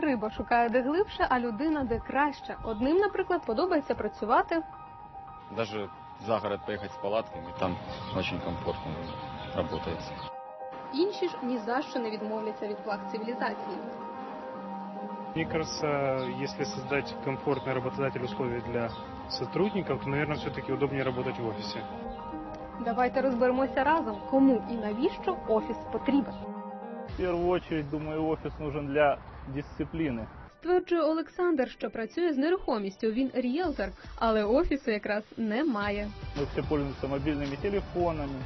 Риба шукає де глибше, а людина де краще. Одним, наприклад, подобається працювати, Даже за город поехать с палатками, там очень комфортно работается. інші ж ні за що не відмовляться від благ цивілізації. Мне кажется, если создать комфортные работодатель условия для сотрудников, то, наверное, все-таки удобнее работать в офисе. Давайте розберемося разом, кому і навіщо офіс потрібен. В первую очередь, думаю, офис нужен для дисциплины. Стверджує Олександр, що працює з нерухомістю. Він ріелтор, але офісу якраз немає. Мы все пользуемся мобильными телефонами.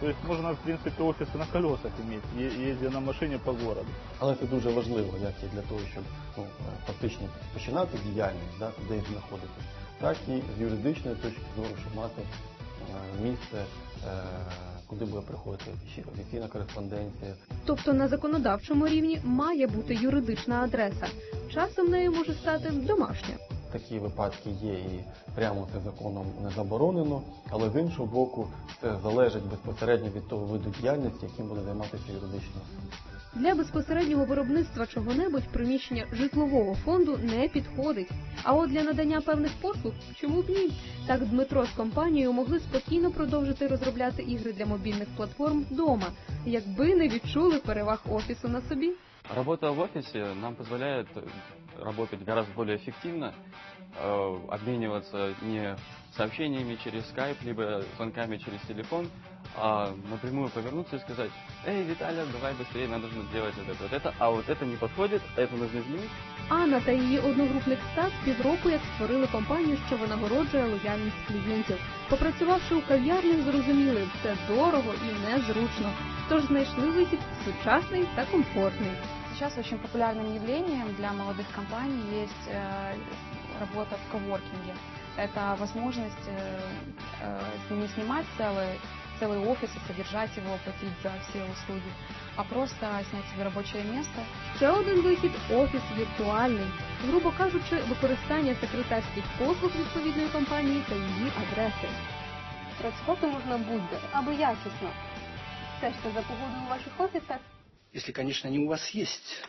То есть можно, в принципе, офисы на колесах иметь, е- ездя на машине по городу. Але це дуже важливо, як і для того, щоб ну, е, фактично починати діяльність, да, де знаходитись, так і з юридичної точки зору, щоб мати е, місце, е, куди буде приходити офіційна кореспонденція, Тобто на законодавчому рівні має бути юридична адреса. Часом нею може стати домашня. Такі випадки є і прямо це законом не заборонено, але з іншого боку, це залежить безпосередньо від того виду діяльності, яким буде займатися юридична особа. Для безпосереднього виробництва чого-небудь приміщення житлового фонду не підходить. А от для надання певних послуг чому б ні? Так Дмитро з компанією могли спокійно продовжити розробляти ігри для мобільних платформ вдома, якби не відчули переваг офісу на собі. Работа в офисе нам позволяет э, работать гораздо более эффективно, э, обмениваться не сообщениями через скайп, либо звонками через телефон, а напрямую повернуться и сказать, эй, Виталя, давай быстрее, нам нужно сделать вот это, вот это, а вот это не подходит, это нужно изменить. Анна та її одногрупник Стас півроку як створили компанію, що винагороджує лояльність клієнтів. Попрацювавши у кав'ярнях, зрозуміли, це дорого і незручно. Тож знайшли вихід сучасний та комфортний. Сейчас очень популярным явлением для молодых компаний есть э, работа в коворкинге. Это возможность э, э, не снимать целый, целый офис и содержать его, платить за все услуги, а просто снять себе рабочее место Ще один вихід офіс віртуальний. Грубо кажучи, використання секретарських послуг відповідної компанії та її адреси. Працювати можна будь-де, аби якісно. Стежте за погодою у ваших офісах. Если, конечно, они у вас есть.